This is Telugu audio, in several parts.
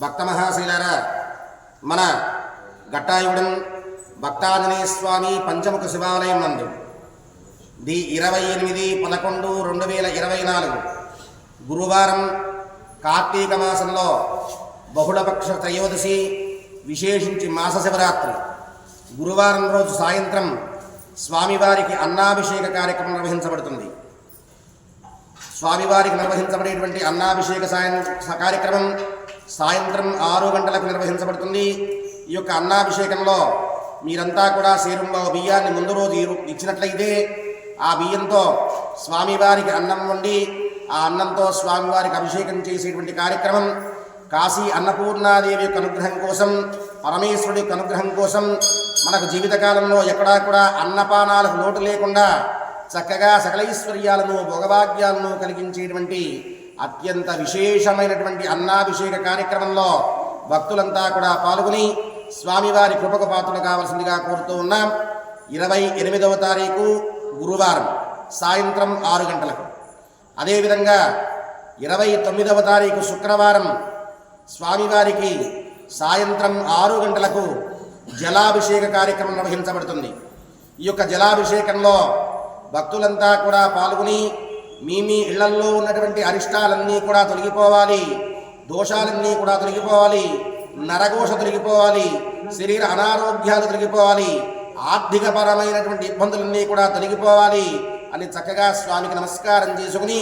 భక్త మహాశీలారా మన గట్టాయుడం భక్తాంజనేయ స్వామి పంచముఖ శివాలయం నందు ది ఇరవై ఎనిమిది పదకొండు రెండు వేల ఇరవై నాలుగు గురువారం కార్తీక మాసంలో బహుళపక్ష త్రయోదశి విశేషించి మాస శివరాత్రి. గురువారం రోజు సాయంత్రం స్వామివారికి అన్నాభిషేక కార్యక్రమం నిర్వహించబడుతుంది. స్వామివారికి నిర్వహించబడేటువంటి అన్నాభిషేక సాయం స- కార్యక్రమం సాయంత్రం ఆరు గంటలకు నిర్వహించబడుతుంది. ఈ యొక్క అన్నాభిషేకంలో మీరంతా కూడా శరీరంలో బియ్యాన్ని ముందు రోజు ఇచ్చినట్లయితే ఆ బియ్యంతో స్వామివారికి అన్నం వండి ఆ అన్నంతో స్వామివారికి అభిషేకం చేసేటువంటి కార్యక్రమం కాశీ అన్నపూర్ణాదేవి యొక్క అనుగ్రహం కోసం పరమేశ్వరుడి యొక్క అనుగ్రహం కోసం మనకు జీవితకాలంలో ఎక్కడా కూడా అన్నపానాలకు లోటు లేకుండా చక్కగా సకలైశ్వర్యాలను భోగభాగ్యాలను కలిగించేటువంటి అత్యంత విశేషమైనటువంటి అన్నాభిషేక కార్యక్రమంలో భక్తులంతా కూడా పాల్గొని స్వామివారి కృపకు పాత్రలు కావలసిందిగా కోరుతూ ఉన్నాం. ఇరవై ఎనిమిదవ తారీఖు గురువారం సాయంత్రం ఆరు గంటలకు. అదేవిధంగా ఇరవై తొమ్మిదవ తారీఖు శుక్రవారం స్వామివారికి సాయంత్రం ఆరు గంటలకు జలాభిషేక కార్యక్రమం నిర్వహించబడుతుంది. ఈ యొక్క జలాభిషేకంలో భక్తులంతా కూడా పాల్గొని మీ మీ ఇళ్ళల్లో ఉన్నటువంటి అరిష్టాలన్నీ కూడా తొలగిపోవాలి దోషాలన్నీ కూడా తొలగిపోవాలి నరఘోష తొలగిపోవాలి శరీర అనారోగ్యాలు తొలగిపోవాలి ఆర్థికపరమైనటువంటి ఇబ్బందులన్నీ కూడా తొలగిపోవాలి అని చక్కగా స్వామికి నమస్కారం చేసుకుని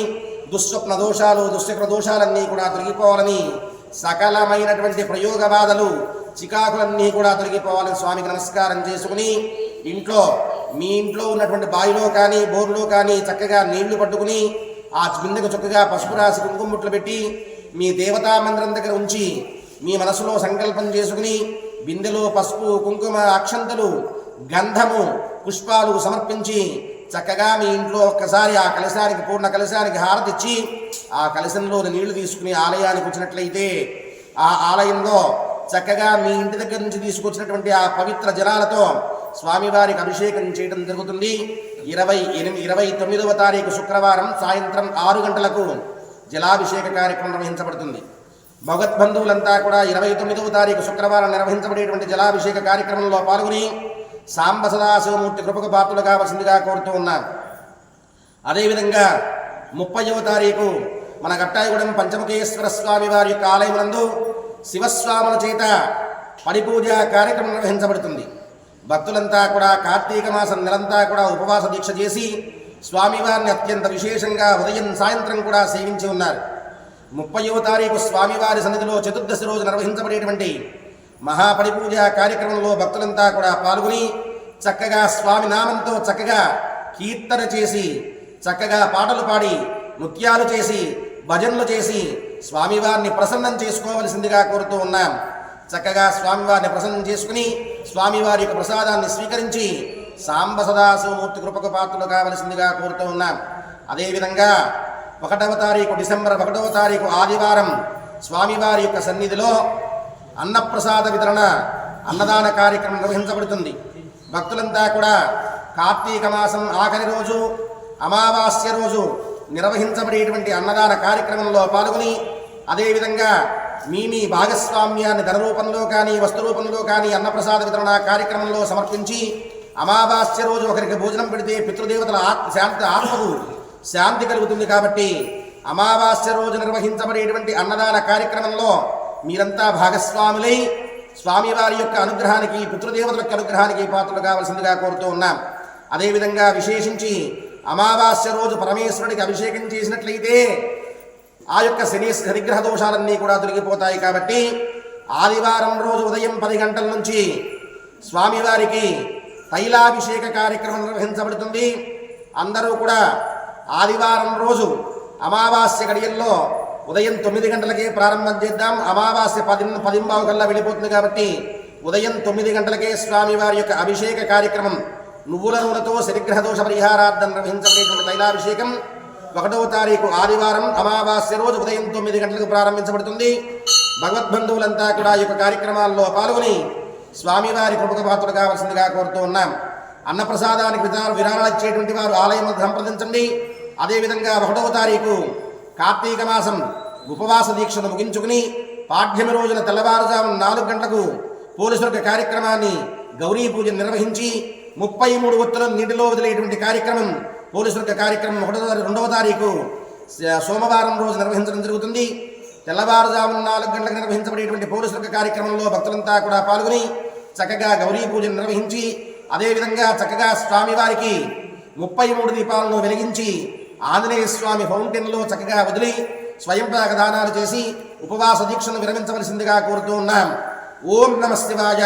దుస్వప్న దోషాలు దుశ్చక్ర దోషాలన్నీ కూడా తొలగిపోవాలని సకలమైనటువంటి ప్రయోగ బాధలు చికాకులన్నీ కూడా తొలగిపోవాలని స్వామికి నమస్కారం చేసుకుని ఇంట్లో మీ ఇంట్లో ఉన్నటువంటి బావిలో కానీ బోర్లో కానీ చక్కగా నీళ్ళు పట్టుకుని ఆ బిందెకు చక్కగా పసుపు రాసి కుంకుమట్లు పెట్టి మీ దేవతా మందిరం దగ్గర ఉంచి మీ మనసులో సంకల్పం చేసుకుని బిందెలో పసుపు కుంకుమ అక్షంతలు గంధము పుష్పాలు సమర్పించి చక్కగా మీ ఇంట్లో ఒక్కసారి ఆ కలశానికి పూర్ణ కలశానికి హారతిచ్చి ఆ కలశంలో నీళ్ళు తీసుకుని ఆలయానికి వచ్చినట్లయితే ఆ ఆలయంలో చక్కగా మీ ఇంటి దగ్గర నుంచి తీసుకొచ్చినటువంటి ఆ పవిత్ర జలాలతో స్వామివారికి అభిషేకం చేయడం జరుగుతుంది. ఇరవై ఎనిమిది ఇరవై తొమ్మిదవ తారీఖు శుక్రవారం సాయంత్రం ఆరు గంటలకు జలాభిషేక కార్యక్రమం నిర్వహించబడుతుంది. భగవద్బంధువులంతా కూడా ఇరవై తొమ్మిదవ తారీఖు శుక్రవారం నిర్వహించబడేటువంటి జలాభిషేక కార్యక్రమంలో పాల్గొని సాంబ సదాశివమూర్తి కృపకు పాత్రలు కావలసిందిగా కోరుతూ ఉన్నారు అదేవిధంగా ముప్పైవ తారీఖు మన గట్టాయిగూడెం పంచముఖేశ్వర స్వామి వారి యొక్క ఆలయమునందు శివస్వాముల చేత పడిపూజ కార్యక్రమం నిర్వహించబడుతుంది. భక్తులంతా కూడా కార్తీక మాసం నెలంతా కూడా ఉపవాస దీక్ష చేసి స్వామివారిని అత్యంత విశేషంగా ఉదయం సాయంత్రం కూడా సేవించి ఉన్నారు. ముప్పైవ తారీఖు స్వామివారి సన్నిధిలో చతుర్దశి రోజు నిర్వహించబడేటువంటి మహాపరిపూజ కార్యక్రమంలో భక్తులంతా కూడా పాల్గొని చక్కగా స్వామి నామంతో చక్కగా కీర్తన చేసి చక్కగా పాటలు పాడి నృత్యాలు చేసి భజనలు చేసి స్వామివారిని ప్రసన్నం చేసుకోవలసిందిగా కోరుతూ ఉన్నాం. చక్కగా స్వామివారిని ప్రసన్నం చేసుకుని స్వామివారి యొక్క ప్రసాదాన్ని స్వీకరించి సాంబ సదాశివమూర్తి కృపకు పాత్రలు కావలసిందిగా కోరుతూ ఉన్నాం. అదేవిధంగా ఒకటవ తారీఖు డిసెంబర్ ఒకటవ తారీఖు ఆదివారం స్వామివారి యొక్క సన్నిధిలో అన్నప్రసాద వితరణ అన్నదాన కార్యక్రమం నిర్వహించబడుతుంది. భక్తులంతా కూడా కార్తీక మాసం ఆఖరి రోజు అమావాస్య రోజు నిర్వహించబడేటువంటి అన్నదాన కార్యక్రమంలో పాల్గొని అదేవిధంగా మీ మీ భాగస్వామ్యాన్ని ధనరూపంలో కానీ వస్తురూపంలో కానీ అన్నప్రసాద వితరణ కార్యక్రమంలో సమర్పించి అమావాస్య రోజు ఒకరికి భోజనం పెడితే పితృదేవతల ఆత్మ శాంతి ఆత్మకు శాంతి కలుగుతుంది కాబట్టి అమావాస్య రోజు నిర్వహించబడేటువంటి అన్నదాన కార్యక్రమంలో మీరంతా భాగస్వాములై స్వామివారి యొక్క అనుగ్రహానికి పితృదేవతల యొక్క అనుగ్రహానికి పాత్రలు కావలసిందిగా కోరుతూ ఉన్నాం. అదేవిధంగా విశేషించి అమావాస్య రోజు పరమేశ్వరుడికి అభిషేకం చేసినట్లయితే ఆ యొక్క శని శనిగ్రహ దోషాలన్నీ కూడా తొలగిపోతాయి కాబట్టి ఆదివారం రోజు ఉదయం పది గంటల నుంచి స్వామివారికి తైలాభిషేక కార్యక్రమం నిర్వహించబడుతుంది. అందరూ కూడా ఆదివారం రోజు అమావాస్య గడియల్లో ఉదయం తొమ్మిది గంటలకే ప్రారంభం చేద్దాం. అమావాస్య పది పదింబావు కల్లా వెళ్ళిపోతుంది కాబట్టి ఉదయం తొమ్మిది గంటలకే స్వామివారి యొక్క అభిషేక కార్యక్రమం నువ్వుల నూనెతో శనిగ్రహ దోష పరిహారార్థం నిర్వహించబడేటువంటి తైలాభిషేకం. ఒకటవ తారీఖు ఆదివారం అమావాస్య రోజు ఉదయం తొమ్మిది గంటలకు ప్రారంభించబడుతుంది. భగవద్బంధువులంతా కూడా ఈ యొక్క కార్యక్రమాల్లో పాల్గొని స్వామివారి ప్రముఖ పాత్రలు కావాల్సిందిగా కోరుతూ ఉన్నాం. అన్నప్రసాదానికి విధాన విరాళాలు ఇచ్చేటువంటి వారు ఆలయం సంప్రదించండి. అదేవిధంగా ఒకటవ తారీఖు కార్తీక మాసం ఉపవాస దీక్షను ముగించుకుని పాఠ్యమి రోజున తెల్లవారుజాము నాలుగు గంటలకు పోలీసుల కార్యక్రమాన్ని గౌరీ పూజ నిర్వహించి ముప్పై మూడు ఉత్తరం నీటిలో వదిలేటువంటి కార్యక్రమం పోలీసుల కార్యక్రమం ఒకటో తారీఖు రెండవ తారీఖు సోమవారం రోజు నిర్వహించడం జరుగుతుంది. తెల్లవారుజామున నాలుగు గంటలకు నిర్వహించబడేటువంటి పోలీసుల కార్యక్రమంలో భక్తులంతా కూడా పాల్గొని చక్కగా గౌరీ పూజను నిర్వహించి అదేవిధంగా చక్కగా స్వామివారికి ముప్పై మూడు దీపాలను వెలిగించి ఆంజనేయ స్వామి ఫౌంటైన్లో చక్కగా వదిలి స్వయంపాక దానాలు చేసి ఉపవాస దీక్షను విరమించవలసిందిగా కోరుతూ ఉన్నాం. ఓం నమ శివాయ.